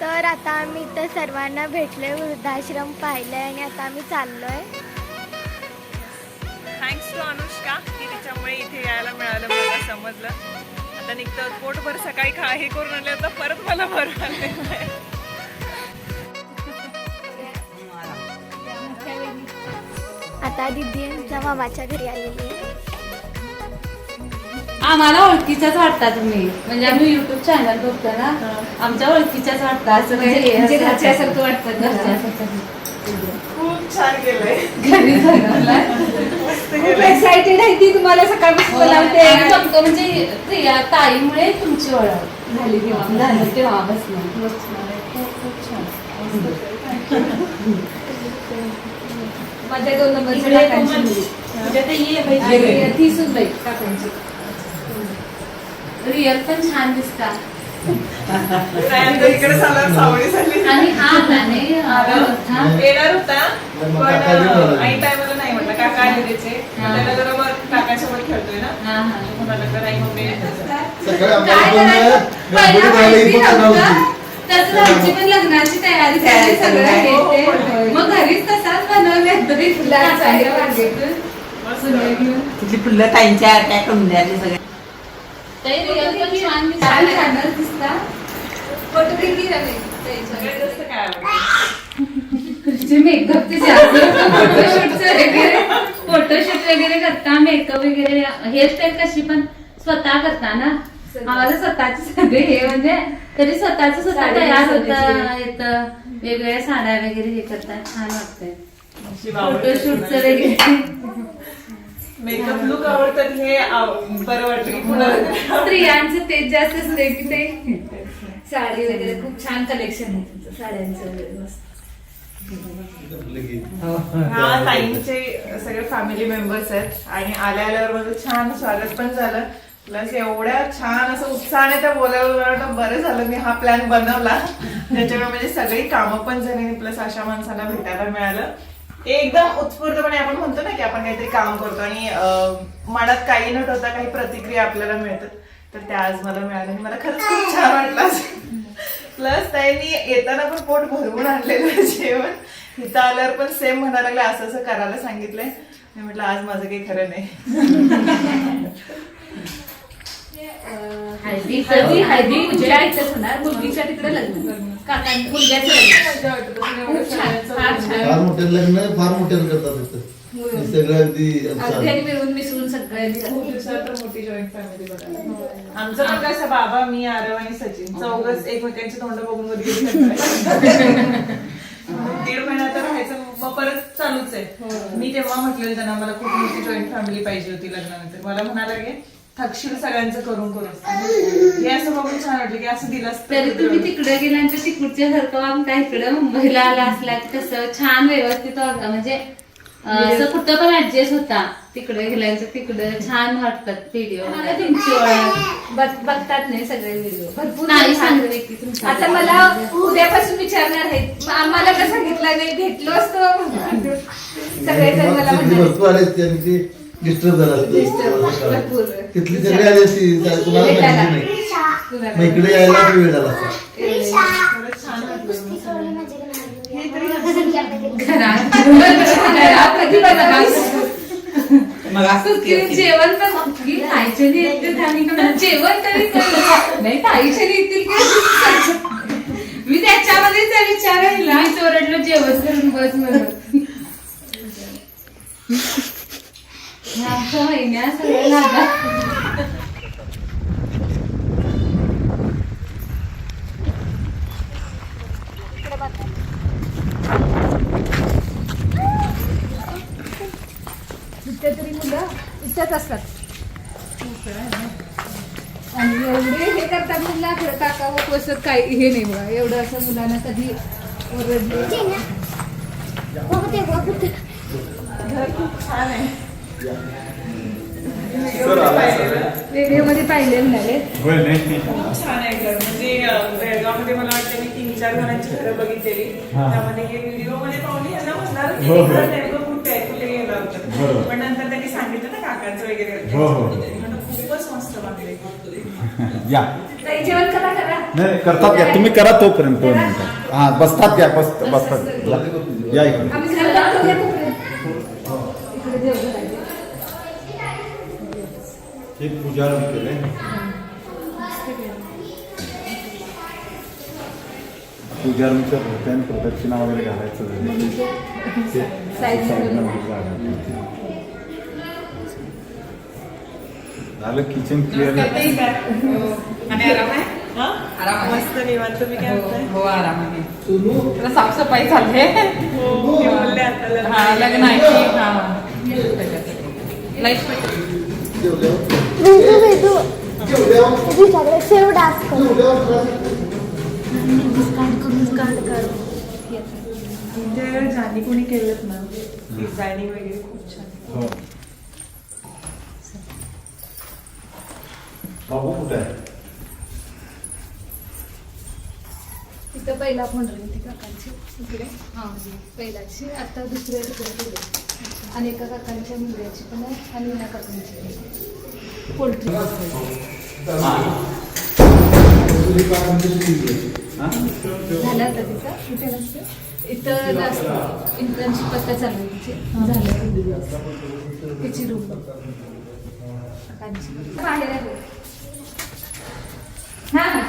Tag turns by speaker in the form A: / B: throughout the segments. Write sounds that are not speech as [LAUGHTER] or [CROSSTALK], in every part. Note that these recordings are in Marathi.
A: तर आता आम्ही इथं सर्वांना भेटलोय वृद्धाश्रम पाहिलंय आणि आता आम्ही चाललोय.
B: थँक्स टू अनुष्का की तिच्यामुळे इथे यायला मिळालं मला समजलं. आता निघतं पोटभर सकाळी खा हे करून आणले आता परत मला बरं आलेलं आहे.
A: आता दिदी आमच्या मामाच्या घरी आलेली आहे.
C: आम्हाला ओळखीच्याच वाटता तुम्ही. म्हणजे आम्ही युट्यूब चॅनल बघतो ना आमच्या ओळखीच्याच वाटता असं म्हणजे
D: म्हणजे
C: असं
D: घरच्यासारखं वाटतं.
B: खूप छान केलंय.
C: घरी.
D: खूप आहे. ती तुम्हाला सकाळपासून बोलावते.
C: फक्त म्हणजे प्रिया ताईमुळे तुमची ओळख
D: झाली तेव्हा.
C: झालं तेव्हापासून खूप खूप छान.
D: माझ्या दोन.
C: म्हणजे ते
D: सुनबाई काकांची.
C: रिअल पण छान दिसतात
B: त्यानंतर इकडे साला सावळी झाली
C: आणि हा आला नाही
B: आला.
C: हा.
B: येणार होता पण. आई टायमाला नाही म्हटलं काका आले त्याचे
C: हा.
B: त्याला जरा मग काकासोबत खेळतोय ना
C: हा, हा.
B: म्हणाला तर आई मम्मी.
C: तसं आमची पण लग्नाची तयारी झाली सगळं हे ते. मग घरीच तसाच बनवले.
E: तिथली फुलं ताईंच्या अटॅक करून द्यायचे
C: रिअल पण छान
D: छान
C: दिसतात.
D: फोटो किती
C: मेकअपचे वगैरे फोटोशूट वगैरे करता मेकअप वगैरे हेअरस्टाईल कशी पण स्वतः करता ना आम्हाला स्वतःचे सगळे हे म्हणजे तरी स्वतःच स्वतः तयार होता. येतं वेगवेगळ्या साड्या वगैरे हे करतात छान वाटतंय फोटोशूटचं. वगैरे
B: मेकअप लुक आवडतात हे बरं वाटतं की कुणाला
D: स्त्रियांचं तेच जास्त असते की ते साडी वगैरे खूप छान कलेक्शन आहे तुमचं साड्यांचं वगैरे मस्त.
B: ह्या ताईंचे सगळे फॅमिली मेंबर्स आहेत. आणि आल्या आल्यावर माझं छान स्वागत पण झालं. प्लस एवढ्या छान असं उत्साहाने त्या बोलायला बरं झालं मी हा प्लॅन बनवला. त्याच्यामुळे म्हणजे सगळी कामं पण झाली प्लस अशा माणसांना भेटायला मिळालं. एकदम उत्स्फूर्तपणे आपण म्हणतो ना की आपण काहीतरी काम करतो आणि मनात काही न ठेवता काही प्रतिक्रिया आपल्याला मिळतात. तर त्या आज मला मिळाल्या आणि मला खरंच खूप छान वाटलं. प्लस त्यांनी येताना पण पोट भरवून आणलेलं जेवण. तिथं आल्यावर पण सेम म्हणायला लागलं असं असं करायला सांगितलंय. मी म्हटलं आज माझं काही खरं नाही.
C: हळदी
D: हळदी हळदी पूजा इथंच होणार. मुलगीच्या तिकडे लग्न काका मुलग्याचं लग्न. खूप छान फार छान.
F: मोठे लग्न फार मोठे करतात तिथं हे सगळं अगदी
D: अगदी आणि मिळून मिसळून सगळ्यांनी
B: खूप दिवसात मोठी जॉईंट फॅमिली बघायला आमचं पण कसं बाबा मी आरव आणि सचिन चौघच एकमेकांची तोंड बघून. [LAUGHS] दीड महिना तर राहायचं मग परत चालूच आहे. मी तेव्हा म्हटलेलं त्यांना मला खूप मोठी जॉईंट फॅमिली पाहिजे होती लग्नानंतर. मला म्हणाला की थकशील सगळ्यांचं करून करून. हे असं बघून छान वाटलं की असं दिलं असतं.
C: तरी तुम्ही तिकडे गेल्यानंतर तिकडच्या सारखं आमच्या इकडे मुंबईला आला असला की कसं छान व्यवस्थित वागा म्हणजे अं, असं कुठं पण ऍडजस्ट होता. तिकडे गेल्यानंतर तिकडे छान वाटतात व्हिडिओ तुमची ओळख.
D: बघ- बघतात नाही सगळे व्हिडिओ भरपूर
C: नाही
D: छान.
C: सांगते की तुमचं.
D: आता मला उद्यापासून विचारणार आहेत आम्हाला का सांगितलं नाही भेटलो असतो. सगळेजण मला म्हणणार
F: भरपूर आले डिस्टर्ब झालं
D: भरपूर.
F: तिथली सगळी आली असती
D: भेटायला.
F: माहिती नाही. मग इकडे यायला वेळ झाला असता
C: घरात
D: कधी?
E: मग असंच
C: की
E: केलं.
C: जेवण पण येते आणि का जेवण तरी कर. नाही खायचे नाही येतील का? मी त्याच्यामध्येच त्या मीच ओरडलो जेवण करून बस म्हणून. ह्या महिन्या सगळं
D: कुठे तरी मुलं इथंच असतात. आणि एवढे हे करतात मुलं खरं काका व बसत काय हे नाही बघा. एवढं असं मुलांना कधी ओरडले.
B: घर खूप छान आहे.
D: व्हिडिओमध्ये पाहिलेलं नाही
B: खूप छान आहे घर. म्हणजे बेळगावमध्ये मला वाटतं मी तीन चार घरांची घरं बघितलेली. त्यामध्ये हे व्हिडिओमध्ये पाहून यांना बसणार की घर नेमकं कुठे आहे. कुठे गेलं होतं पण नंतर त्यांनी सांगितलं ना काकांचं वगैरे
G: हो, हो.
B: खूपच [LAUGHS] मस्त
G: या नाही करतात घ्या. तुम्ही करा तोपर्यंत दोन मिनिटं. हा बसतात घ्या बस बसतात. या. या इकडे. हे. पूजा प्रदक्षिणा वगैरे घालायचं. ते
D: साईडला
G: वगैरे. घालायचं. झालं किचन क्लिअर
B: आणि आराम आहे? मस्त निवांत. तुम्ही काय म्हणताय?
E: हो आराम आहे.
B: जरा साफसफाई चालली आहे.
E: हा लग्न आहे. हा.
A: लाइट डान्स कर
B: ज्यांनी कोणी केलं ना? डिझायनिंग वगैरे खूप छान.
G: बाबू कुठे आहे?
D: तिथं पहिला फोन राहील ती काकांची इकडे. हां पहिलाची आता दुसऱ्या तिकडे गेले. आणि एका काकांच्या मुलग्याची पण आहे आणि एका काकांची. पोल्ट्री. झालं आता तिचं कुठे नसतं? इथं जास्त इंटर्नशिप आता चालू झालं. तिची रूम काकांची. बाहेर आहे. हां.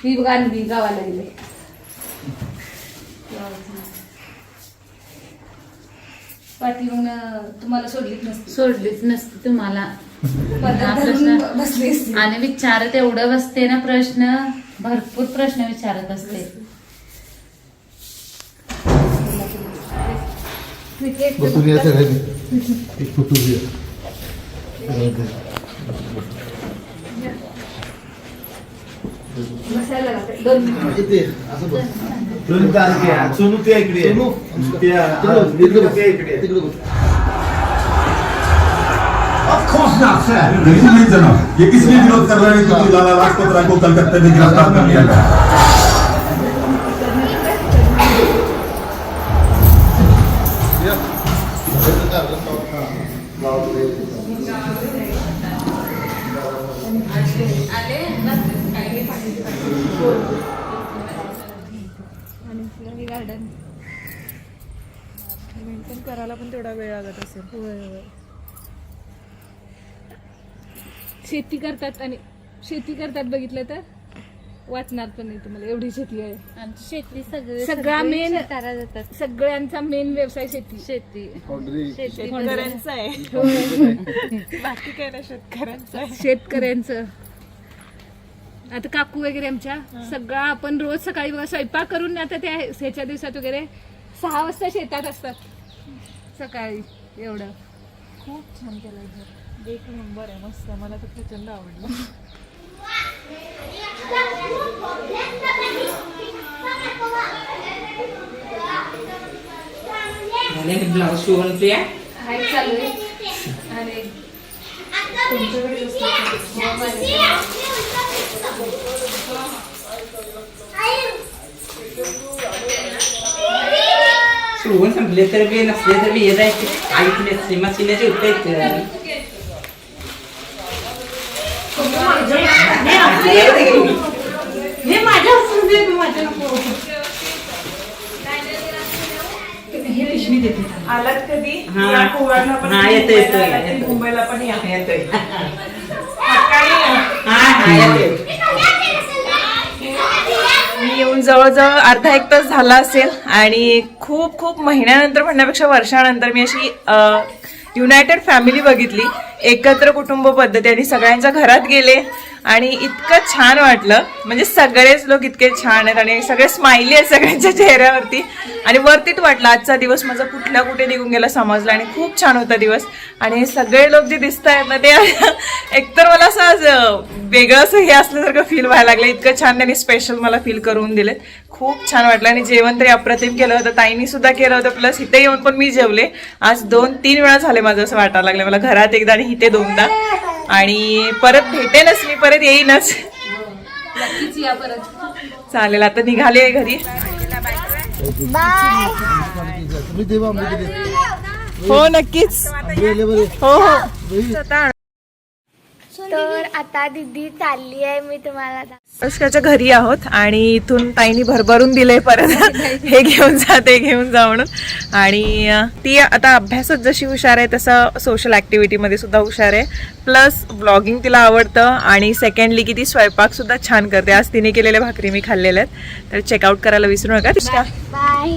D: ही बघा आणली गावाला गेले. पाठी तुम्हाला सोडलीच नसते.
C: सोडलीच नसती तुम्हाला.
D: पदर
C: हा
D: धरून
C: प्रश्न-
D: बसली असती.
C: आणि विचारत एवढं बसते ना प्रश्न भरपूर प्रश्न विचारत असते
D: क्रिकेट [LAUGHS]
G: सोनू त्या इकडे
H: ये विरोध कर रहे हैं क्योंकि लाला लाजपत राय को कलकत्ते में गिरफ्तार कर लिया गया
F: या. आणि काढलं. हे
D: आणि फुलांनी गार्डन
B: मेंटेन करायला पण तेवढा वेळ लागत असेल
D: होय होय शेती करतात आणि शेती करतात बघितलं तर वाटणार पण नाही तुम्हाला एवढी शेती आहे.
C: आमची शेती सगळी
D: सगळा
C: सगळी
D: main-
C: शेताला जातात
D: सगळ्यांचा मेन व्यवसाय शेती.
C: शेती. शेती
B: शेतकऱ्यांचं आहे. बाकी काय नाही शेतकऱ्यांचं आहे.
D: शेतकऱ्यांचं. आता काकू वगैरे आमच्या सगळा आपण रोज सकाळी बघा स्वयंपाक करून आता त्या ह्याच्या दिवसात वगैरे सहा वाजता शेतात असतात. सकाळी एवढं.
B: खूप छान केलं घर. एक नंबर आहे मस्त. मला तर प्रचंड आवडलं.
E: झाले ब्लाऊज शिवून प्रिया
D: हाय चालू आहे. आणि
E: शिवून संपले तर बी नसले तर बी हे जायचे आई नसले मशिनाचे उत्तर हे माझ्या हसून दे माझ्या नको हे पिशवी देते.
B: आलात कधी?
E: हा.
B: या कोवळला पण
E: हा, येतो, येतो,
B: मुंबईला आलात की
E: येतो.
B: मुंबईला पण या.
E: येतोय.
B: सकाळी या.
E: हा हा येतोय.
B: मी येऊन जवळजवळ अर्धा एक तास झाला असेल आणि खूप खूप महिन्यानंतर म्हणण्यापेक्षा वर्षानंतर मी अशी युनायटेड फॅमिली बघितली. एकत्र कुटुंब पद्धती आणि सगळ्यांच्या घरात गेले. आणि इतकं छान वाटलं. म्हणजे सगळेच लोक इतके छान आहेत आणि सगळे स्माइली आहेत सगळ्यांच्या चेहऱ्यावरती. आणि वरतीच वाटलं आजचा दिवस माझा कुठल्या कुठे निघून गेला समजला आणि खूप छान होता दिवस. आणि हे सगळे लोक जे दिसत आहेत ना ते [LAUGHS] एकतर मला असं आज वेगळं असं हे असल्यासारखं फील व्हायला लागलं. इतकं छान त्यांनी स्पेशल मला फील करून दिले खूप छान वाटलं आणि जेवण तरी अप्रतिम केलं होतं. ताईंनी सुद्धा केलं होतं. प्लस इथे येऊन पण मी जेवले. आज दोन तीन वेळा झाले माझं असं वाटायला लागलं. मला घरात एकदा आणि इथे दोनदा. आणि परत भेटेनच मी परत येईनच.
D: नक्कीच या परत.
B: चालेल आता निघाले घरी.
A: बाय.
F: तुम्ही देवा आंबे
B: हो नक्कीच. हो हो.
A: तर आता दीदी चालली आहे मी तुम्हाला
B: अनुष्काच्या घरी आहोत आणि इथून ताईनी भरभरून दिले परत. [LAUGHS] हे घेऊन जा ते घेऊन जा म्हणून. आणि ती आता अभ्यासात जशी हुशार आहे तसं सोशल ऍक्टिव्हिटीमध्ये सुद्धा हुशार आहे. प्लस ब्लॉगिंग तिला आवडतं आणि सेकंडली की ती स्वयंपाक सुद्धा छान करते. आज तिने केलेल्या भाकरी मी खाल्लेल्या आहेत. तर चेकआउट करायला विसरू नका
A: बाय